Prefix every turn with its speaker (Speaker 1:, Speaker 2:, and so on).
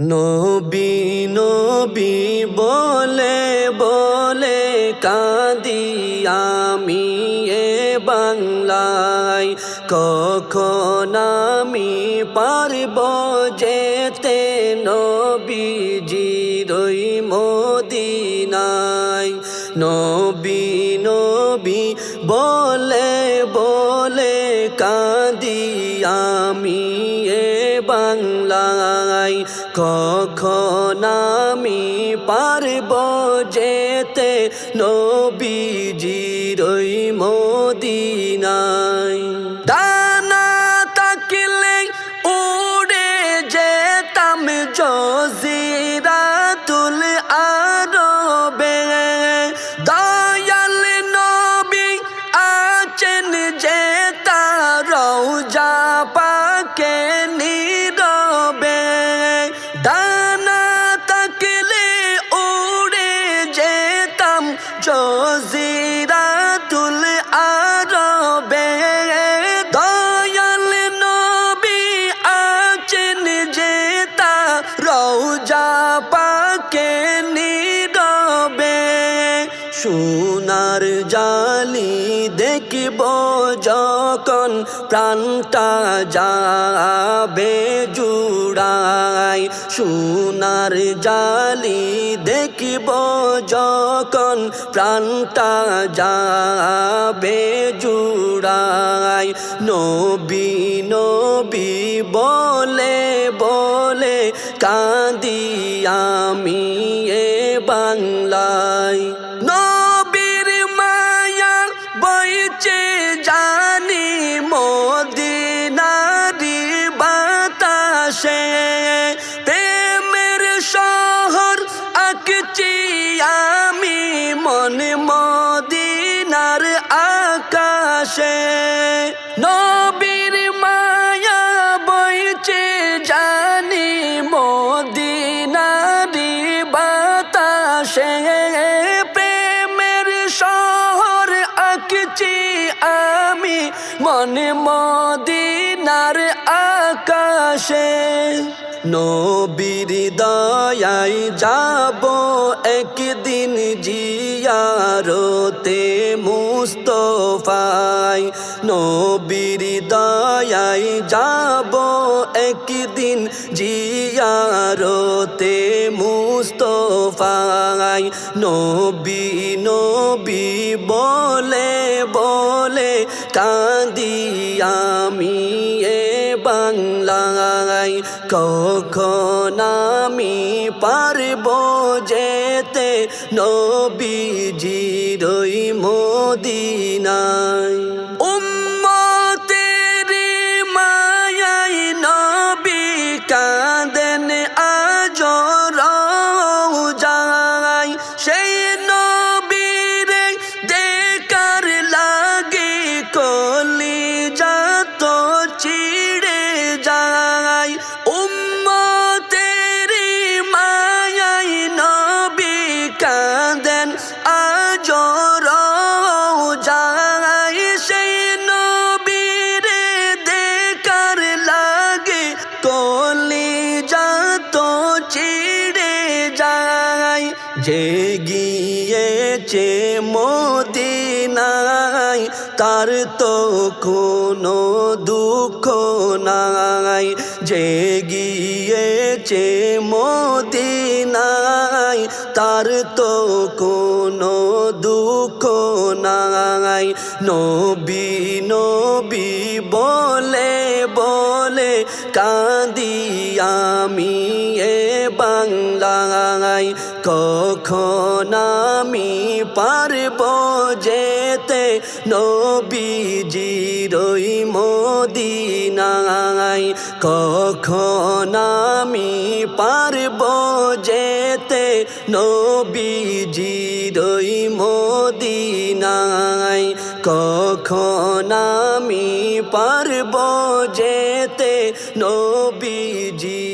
Speaker 1: নবী নবী বলে বলে কাঁদি আমি এ বাংলায়। কখন আমি পারব যেতে নবীজিরই মদিনায়? নবী নবী বলে বলে কাঁদি আমি এ বাংলায় কখন আমি পারব যেতে? নবীজিরই মদিনায় দানা তাকলে উড়ে যেতাম জজিরাতুল জজিরাতুল আরবে দয়াল নবী আছেন যে তা রওজা পাকে নীরবে। সোনার জালি দেখব যখন প্রাণটা যাবে জুড়াই। সোনার জালি দেখব যখন প্রাণটা যাবে জুড়াই। নবী নবী বলে বলে কাঁদি আমি এ বাংলায়। বাতাসে প্রেমের শহর আঁকছি আমি মন মদিনার আকাশে। নবীর মায়া বইছে জানি মদিনারি বাতাসে। প্রেমের শহর আঁকছি আমি মনে মদিনার আকাশে নবীর দয়াই যাব একদিন জিয়ারতে মুস্তফাই। নবীর দয়াই যাব একদিন জিয়ারতে মুস্তফাই। নবী নবী বলে বলে কাঁদি আমি এ বাংলায়। কখন আমি পারব যেতে নবীজির মদিনায়? যে গিয়েছে মদিনায়, তার তো কোনো দুঃখ নাই। যে গিয়েছে মদিনায়, তার তো কোনো দুঃখ নাই। নবী নবী বলে বলে কাঁদি আমি এ বাংলায় কখন আমি পারব যেতে? নবীজিরই মদিনায় কখন আমি পারব যেতে? নবীজিরই মদিনায় কখন আমি পারব যেতে? নবীজি